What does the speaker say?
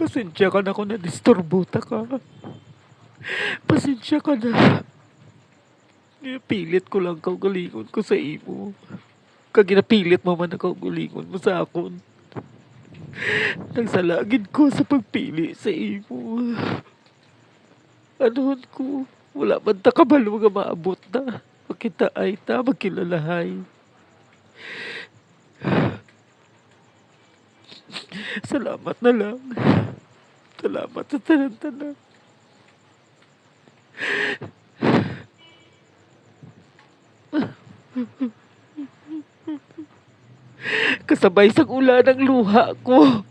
Pasensya ka na kung na-disturbo ka. Pasensya ka na. Pilit ko lang kaugalingon ko sa imo. Kag ginapilit mo man ang kaugalingon mo sa akon. Nagsalagid ko sa pagpili sa imo. Anoon ko, wala man ta kabalo nga maabot na. Makita ay ta, magkilalahay. Salamat na lang. Salamat sa tanan-tanan. Kasabay sa ulan ng luha ko.